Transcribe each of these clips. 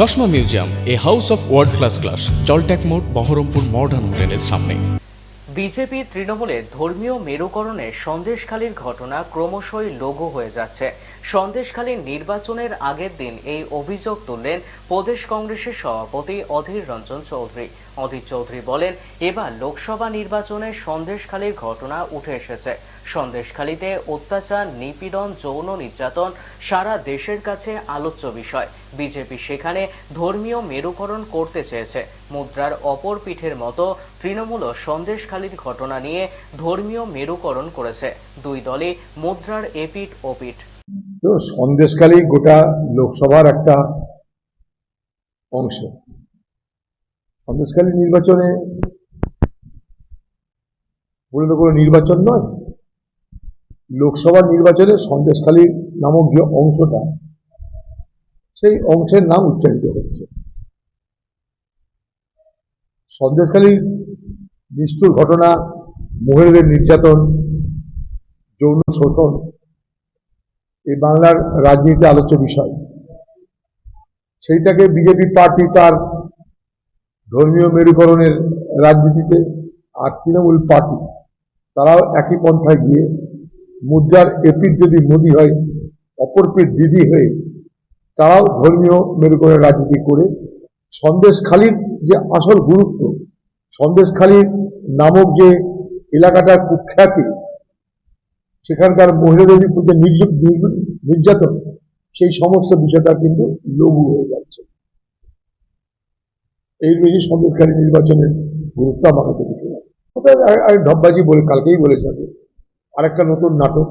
চশমা museum, a house of world class class জলট্যাক মোড়, Baharampur modern হোটেলের সামনে। বিজেপি তৃণমূলের ধর্মীয় মেরুকরণে সন্দেশখালীর ঘটনা ক্রমশই লঘু হয়ে যাচ্ছে। সন্দেশখালীর নির্বাচনের আগের দিন এই অভিযোগ তুললেন প্রদেশ কংগ্রেসের সভাপতি অধীর রঞ্জন চৌধুরী। অধীর চৌধুরী বলেন, এবার লোকসভা নির্বাচনে সন্দেশখালীর ঘটনা উঠে এসেছে। সন্দেশখালীতে অত্যাচার, নিপীড়ন, যৌন নির্যাতন সারা দেশের কাছে আলোচ্য বিষয়। বিজেপি সেখানে ধর্মীয় মেরুকরণ করতে চেয়েছে। মুদ্রার অপর পিঠের মতো তৃণমূলও সন্দেশখালীর ঘটনা নিয়ে ধর্মীয় মেরুকরণ করেছে। দুই দলই মুদ্রার এপিঠ ওপিঠ। তো সন্দেশখালী গোটা লোকসভার একটা অংশ। সন্দেশখালী নির্বাচনে মূলত কোনো নির্বাচন নয়। লোকসভার নির্বাচনে সন্দেশখালী নামক যে অংশটা, সেই অংশের নাম উচ্চারিত হচ্ছে। সন্দেশখালী নিষ্ঠুর ঘটনা, মহিলাদের নির্যাতন, যৌন শোষণ, এই বাংলার রাজনীতি আলোচ্য বিষয়। সেইটাকে বিজেপি পার্টি তার ধর্মীয় মেরুকরণের রাজনীতিতে আর তৃণমূল পার্টি, তারাও একই পন্থায় গিয়ে মুদ্রার এপিট যদি মোদী হয়, অপর পিঠ দিদি হয়ে, তারাও ধর্মীয় মেরুকরণের রাজনীতি করে, সন্দেশখালীর যে আসল গুরুত্ব, সন্দেশখালীর নামক যে এলাকাটার কুখ্যাতি, সেখানকার মহিলাদের নির্য- নির্যাতন, সেই সমস্ত বিষয়টা কিন্তু লঘু হয়ে যাচ্ছে এই বেশি সন্দেশকারী নির্বাচনের গুরুত্ব আমার কাছে কিছু ঢপবাজি বলে, কালকেই বলেছে। আরেকটা নতুন নাটক।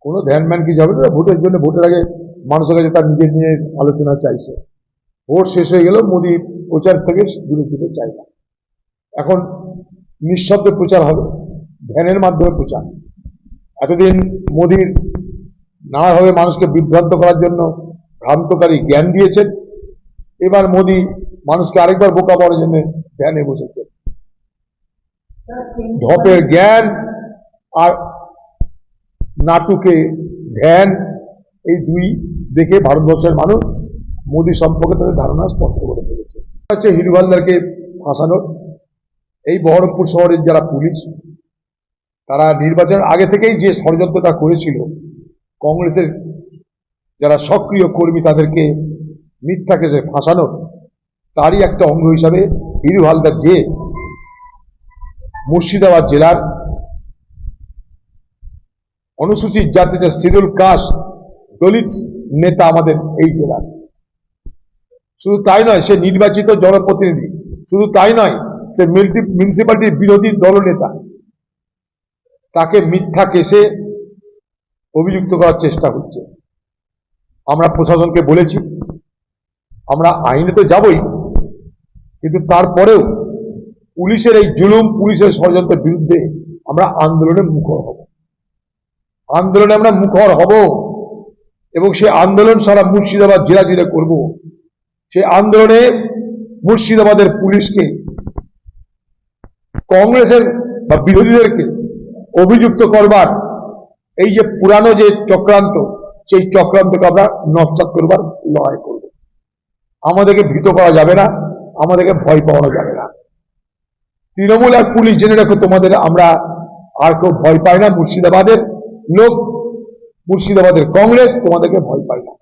কোনো ধ্যান ম্যান কি যাবে? না ভোটের জন্য ভোটের আগে মানুষের কাছে তার নিজের নিয়ে আলোচনা চাইছে। ভোট শেষ হয়ে গেল মোদী প্রচার থেকে দূরে যেতে চায় না। এখন নিঃশব্দে প্রচার হবে। ধ্যানের মাধ্যমে প্রচার। এতদিন মোদীর নানাভাবে মানুষকে বিভ্রান্ত করার জন্য ভ্রান্তকারী জ্ঞান দিয়েছেন। এবার মোদী মানুষকে আরেকবার বোকা পাওয়ার জন্য ধ্যানে বসেছেন। ধপের জ্ঞান আর নাটুকে ধ্যান, এই দুই দেখে ভারতবর্ষের মানুষ মোদী সম্পর্কে তাদের ধারণা স্পষ্ট করে ফেলেছে। হচ্ছে হিরু হালদারকে ফাঁসানোর এই বহরমপুর শহরের যারা পুলিশ, তারা নির্বাচনের আগে থেকেই যে ষড়যন্ত্রটা করেছিল, কংগ্রেসের যারা সক্রিয় কর্মী তাদেরকে মিথ্যা কেসে ফাঁসানোর তারই একটা অঙ্গ হিসাবে হিরু হালদার যে মুর্শিদাবাদ জেলার অনুসূচিত জাতিতে শিডিউল কাস্ট দলিত নেতা আমাদের এই জেলার। শুধু তাই নয়, সে নির্বাচিত জনপ্রতিনিধি। শুধু তাই নয়, সে মিউনিসিপ্যালিটির বিরোধী দলনেতা। তাকে মিথ্যা কেসে অভিযুক্ত করার চেষ্টা হচ্ছে। আমরা প্রশাসনকে বলেছি, আমরা আইনে তো যাবই, কিন্তু তারপরেও পুলিশের এই জুলুম, পুলিশের ষড়যন্ত্রের বিরুদ্ধে আমরা আন্দোলনে মুখর হব। আন্দোলনে আমরা মুখর হব এবং সেই আন্দোলন সারা মুর্শিদাবাদ জেলা জুড়ে করব। সেই আন্দোলনে মুর্শিদাবাদের পুলিশকে, কংগ্রেসের বা বিরোধীদেরকে অভিযুক্ত করবার এই যে পুরানো যে চক্রান্ত, সেই চক্রান্তকে আমরা নস্বাত করবার লড়াই করব। আমাদেরকে ভীত করা যাবে না, আমাদেরকে ভয় পাওয়ানো যাবে না। তৃণমূল আর পুলিশ জেনে রাখো তোমাদের, আমরা আর কেউ ভয় পায় না মুর্শিদাবাদের। লোক মুর্শিদাবাদের কংগ্রেস তোমাদেরকে ভয় পায় না।